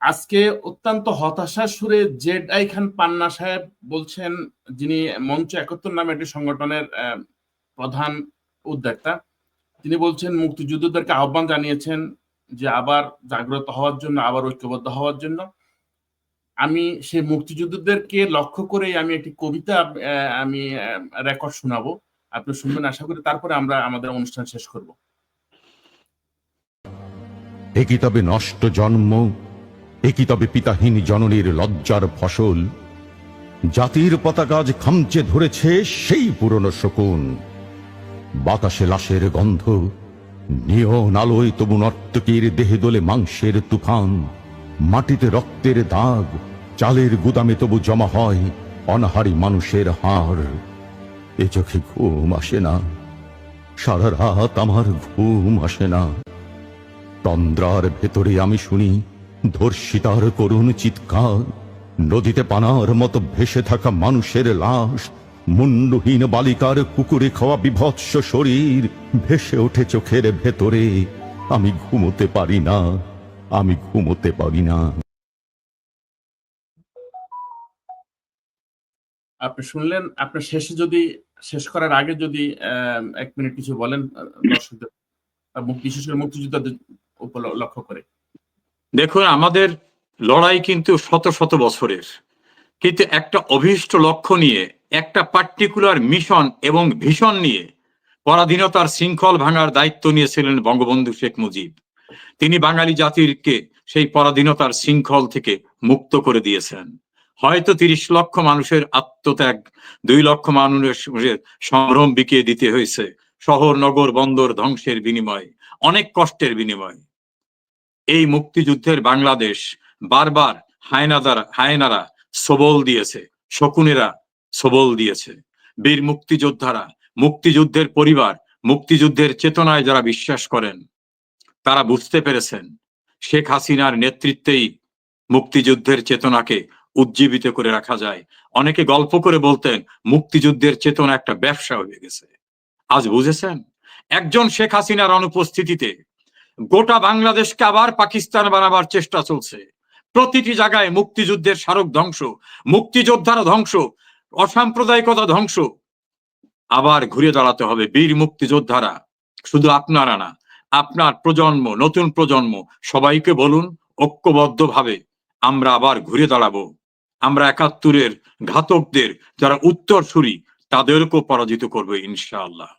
আজকে অত্যন্ত হতাশা সুরে জেড আই খান পান্না সাহেব বলছেন, যিনি মঞ্চ একাত্তর নামে একটি সংগঠনের প্রধান উদ্যোক্তা, তিনি বলছেন, মুক্তিযুদ্ধদেরকে আহ্বান জানিয়েছেন যে আবার জাগ্রত হওয়ার জন্য, আবার ঐক্যবদ্ধ হওয়ার জন্য। আমি সেই মুক্তিযুদ্ধদেরকে লক্ষ্য করেই আমি একটি কবিতা আমি রেকর্ড শোনাবো। আপনি শুনবেন, আশা করি তারপরে আমরা আমাদের অনুষ্ঠান শেষ করব। একই তবে নষ্ট জন্ম একই তবে পিতাহীন জননীর লজ্জার ফসল। জাতির পতাকাজ খামচে ধরেছে, সেই পুরনো শকুন। বাতাসে লাশের গন্ধ, নিয়ন আলোয় তবু নর্তকীর দেহে দোলে মাংসের তুফান। মাটিতে রক্তের দাগ, চালের গুদামে তবু জমা হয় অনাহারি মানুষের হাড়। এ চোখে ঘুম আসে না, সারা রাত আমার ঘুম আসে না। তন্দ্রার ভেতরে আমি শুনি ধর্ষিতার করুণ চিৎকার নদীতে পানার মতো ভেসে থাকা মানুষের লাশ মুন্ডহীন বালিকার কুকুরে খাওয়া বিভৎস শরীর ভেসে ওঠে চোখের ভেতরে। আমি ঘুমোতে পারি না আমি ঘুমোতে পারি না। আপনি শুনলেন আপনার শেষে যদি শেষ করার আগে যদি এক মিনিট কিছু বলেন দর্শকদের আহ, মুক্তি- বিশেষ করে মুক্তিযোদ্ধাদের উপর লক্ষ্য করে। দেখুন, আমাদের লড়াই কিন্তু শত শত বছরের। কিন্তু একটা অভীষ্ট লক্ষ্য নিয়ে, একটা পার্টিকুলার মিশন এবং ভিশন নিয়ে পরাধীনতার শৃঙ্খল ভাঙার দায়িত্ব নিয়েছিলেন বঙ্গবন্ধু শেখ মুজিব। তিনি বাঙালি জাতিরকে সেই পরাধীনতার শৃঙ্খল থেকে মুক্ত করে দিয়েছেন। হয়তো তিরিশ লক্ষ মানুষের আত্মত্যাগ, দুই লক্ষ মানুষের সম্ভ্রম বিকিয়ে দিতে হয়েছে। শহর, নগর, বন্দর ধ্বংসের বিনিময়, অনেক কষ্টের বিনিময়। এই মুক্তিযুদ্ধের বাংলাদেশ বারবার হায়নাদার হায়নারা সবল দিয়েছে, শকুনেরা সবল দিয়েছে। বীর মুক্তিযোদ্ধারা, মুক্তিযুদ্ধের পরিবার, মুক্তিযুদ্ধের চেতনায় যারা বিশ্বাস করেন, তারা বুঝতে পেরেছেন শেখ হাসিনার নেতৃত্বেই মুক্তিযুদ্ধের চেতনাকে উজ্জীবিত করে রাখা যায়। অনেকে গল্প করে বলতেন, মুক্তিযুদ্ধের চেতনা একটা ব্যবসা হয়ে গেছে। আজ বুঝেছেন? একজন শেখ হাসিনার অনুপস্থিতিতে গোটা বাংলাদেশকে আবার পাকিস্তান বানাবার চেষ্টা চলছে। প্রতিটি জায়গায় মুক্তিযুদ্ধের স্মারক ধ্বংস মুক্তিযোদ্ধারা ধ্বংস, অসাম্প্রদায়িকতা ধ্বংস। আবার ঘুরে দাঁড়াতে হবে বীর মুক্তিযোদ্ধারা, শুধু আপনারা না, আপনার প্রজন্ম, নতুন প্রজন্ম, সবাইকে বলুন ঐক্যবদ্ধভাবে আমরা আবার ঘুরে দাঁড়াবো। আমরা একাত্তরের ঘাতকদের, যারা উত্তরসূরি, তাদেরকেও পরাজিত করব ইনশাআল্লাহ।